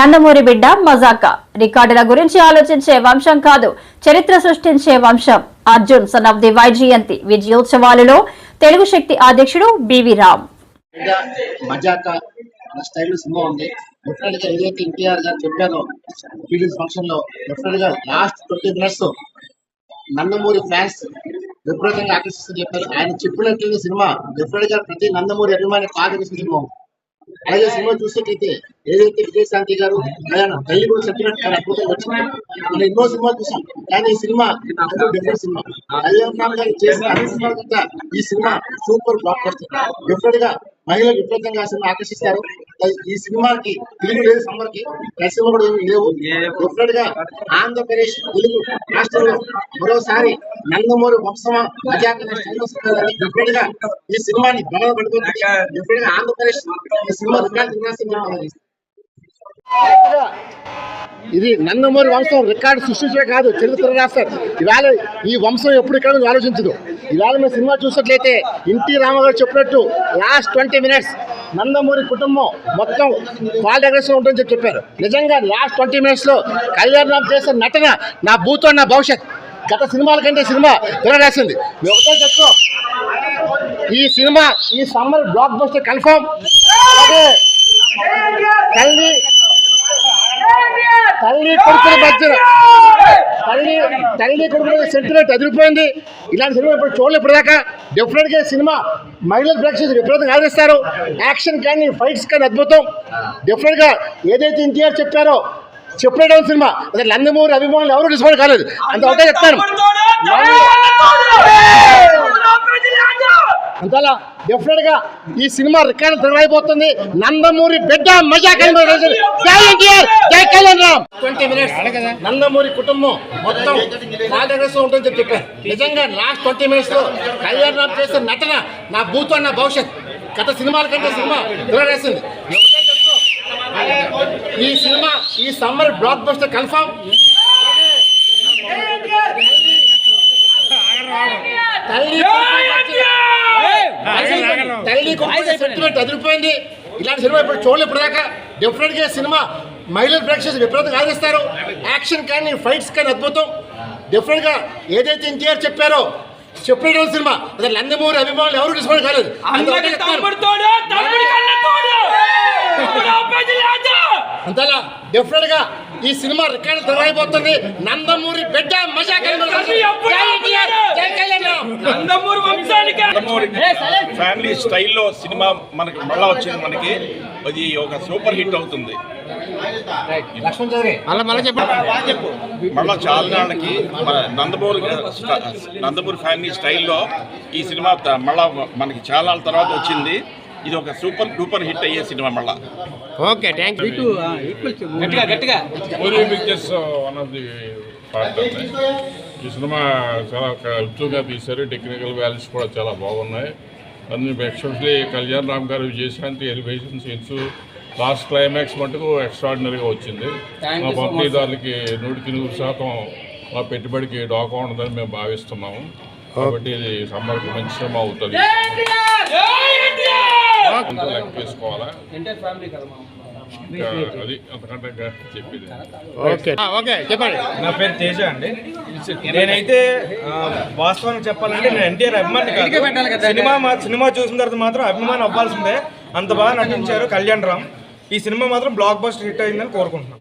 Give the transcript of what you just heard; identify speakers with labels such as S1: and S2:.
S1: నందమూరి బిడ్డ మజాక. రికార్డుల గురించి ఆలోచించే వంశం కాదు చరిత్ర సృష్టించే వంశం. Arjun son of the Vyjayanthi విజయోత్సవాలలో Telugu Shakti అధ్యక్షుడు బివి రామ్.
S2: స్టైల్ సినిమా ఉంది. డెఫినెట్గా ఏదైతే ఎన్టీఆర్ గారు చెప్పారో పీడిఎస్ ఫంక్షన్లో డెఫినెట్గా last twenty minutes Nandamuri fans విపరీతంగా ఆకర్షిస్తూ చెప్పారు. ఆయన చెప్పినట్లుగా సినిమా డెఫినెట్గా ప్రతి నందమూరి అభిమాని కాదలిసిన సినిమా. అలాగే సినిమా చూసినట్లయితే ఏదైతే విజయశాంతి గారు ఆయన తల్లి కూడా చెప్పినట్టు చాలా అద్భుతంగా వచ్చింది. మనం ఎన్నో సినిమా చూసాం. కానీ ఈ సినిమా డిఫరెంట్ సినిమా. కళ్యాణ్ గారు చేసిన అన్ని సినిమా ఈ సినిమా సూపర్ బ్లాక్ బస్టర్ డెఫినెట్గా మహిళలు విపరీతంగా ఆ సినిమా ఆకర్షిస్తారు. ఈ సినిమాకి తెలుగు లేదు సమ్మర్కి సినిమా కూడా లేవు. డెఫినెట్గా ఆంధ్రప్రదేశ్ తెలుగు రాష్ట్రంలో మరోసారి నందమూరి వంశమ డెఫినెట్గా ఈ సినిమాని బలం పడుతుంది డెఫినెట్గా ఆంధ్రప్రదేశ్ ఈ సినిమా రికార్డు ఇది నందమూరి వంశం రికార్డు సృష్టించే కాదు చరిత్ర రాస్తారు. ఇవాళ ఈ వంశం ఎప్పుడు ఇక్కడ ఉందో ఆలోచించదు. ఇవాళ మేము సినిమా చూసినట్లయితే ఎన్టీ రామగారు చెప్పినట్టు లాస్ట్ ట్వంటీ మినిట్స్ నందమూరి కుటుంబం మొత్తం కాల్ దగ్గర ఉంటుందని చెప్పి చెప్పారు. నిజంగా లాస్ట్ ట్వంటీ మినిట్స్లో కళ్యాణ్ రామ్ చేసిన నటన నా భూతో నా భవిష్యత్. గత సినిమాల కంటే సినిమా రాసింది మేము ఒకటే చెప్తాం ఈ సినిమా ఈ సమ్మర్ బ్లాక్ బస్టర్ కన్ఫర్మ్ అలాగే తల్లి తల్లి కొడుకుల మధ్యన తల్లి తల్లి కొడుకుల సెంటిమెంట్ అదిరిపోయింది ఇలాంటి సినిమా ఇప్పుడు చూడలేదు ఇప్పటిదాకా డెఫినెట్గా ఈ సినిమా మహిళల ప్రేక్షకులు విపరీతంగా ఆదరిస్తారు యాక్షన్ కానీ ఫైట్స్ కానీ అద్భుతం డెఫినెట్గా ఏదైతే ఎన్టీఆర్ చెప్పారో చెప్పడం సినిమా అదే నందమూరి అభిమానులు ఎవరు డిస్కౌంట్ కాలేదు అంత ఒకటే చెప్తాను అంతలా డెఫినెట్గా ఈ సినిమా రికార్డు తిరగైపోతుంది నందమూరి బిడ్డ మజా ట్వంటీ మినిట్స్ నందమూరి కుటుంబం మొత్తం చెప్పి చెప్పారు. నిజంగా లాస్ట్ ట్వంటీ మినిట్స్లో కళ్యాణ్ రామ్ చేసిన నటన నా భూతో నా భవిష్యత్. గత సినిమాల కంటే సినిమా తిరగేసింది ఈ సినిమా ఈ సమ్మర్ బ్లాక్ బస్టర్ కన్ఫర్మ్ కొడుకు సెంటిమెంట్ అదిరిపోయింది. ఇలాంటి సినిమా ఇప్పుడు చూడలేదు ఇప్పటిదాకా. డెఫినెట్గా సినిమా మహిళల ప్రేక్షకులు విపరీతంగా ఆదరిస్తారు. యాక్షన్ కానీ ఫైట్స్ కానీ అద్భుతం. డెఫినెట్గా ఏదైతే ఎన్టీఆర్ చెప్పారో చెప్పిన సినిమా. అదే నందమూరి అభిమానులు ఎవరు డిస్కౌంట్ కాలేదు. అంతలా డెఫినెట్గా ఈ సినిమా రికార్డు తిరగైపోతుంది నందమూరి బిడ్డ మజా
S3: నందమూరి వంశానికి
S4: నందమూరి ఫ్యామిలీ స్టైల్లో సినిమా మనకి మళ్ళా వచ్చింది మనకి. అది ఒక సూపర్ హిట్ అవుతుంది. మళ్ళా చాలా నాళ్ళకి మన నందమూరి నందమూరి ఫ్యామిలీ స్టైల్లో ఈ సినిమా మళ్ళా మనకి చాలా తర్వాత వచ్చింది. ఇది ఒక సూపర్ డూపర్ హిట్ అయ్యే సినిమా మళ్ళా.
S5: Puri pictures one of the part అండి ఈ సినిమా చాలా కలుపుగా తీశారు. టెక్నికల్ వాల్యూస్ కూడా చాలా బాగున్నాయి. అన్ని especially Kalyan Ram garu Vijayashanti elevation scenes last climax మటుకు ఎక్స్ట్రాడినరీగా వచ్చింది. మా పంపిణీదారులకి నూటికి నూరు శాతం మా పెట్టుబడికి డోకా ఉండదని మేము భావిస్తున్నాము కాబట్టి ఇది సమ్మర్కి మంచి సినిమా అవుతుంది. లెక్క వేసుకోవాలా
S2: ఓకే. ఓకే చెప్పండి.
S6: నా పేరు తేజ అండి. నేనైతే వాస్తవానికి చెప్పాలంటే నేను ఎన్టీఆర్ అభిమాని కాదు. సినిమా మా- సినిమా చూసిన తర్వాత మాత్రం అభిమానం అవ్వాల్సిందే. అంత బాగా నటించారు కళ్యాణ్ రామ్. ఈ సినిమా మాత్రం బ్లాక్ బస్టర్ హిట్ అయిందని కోరుకుంటున్నాను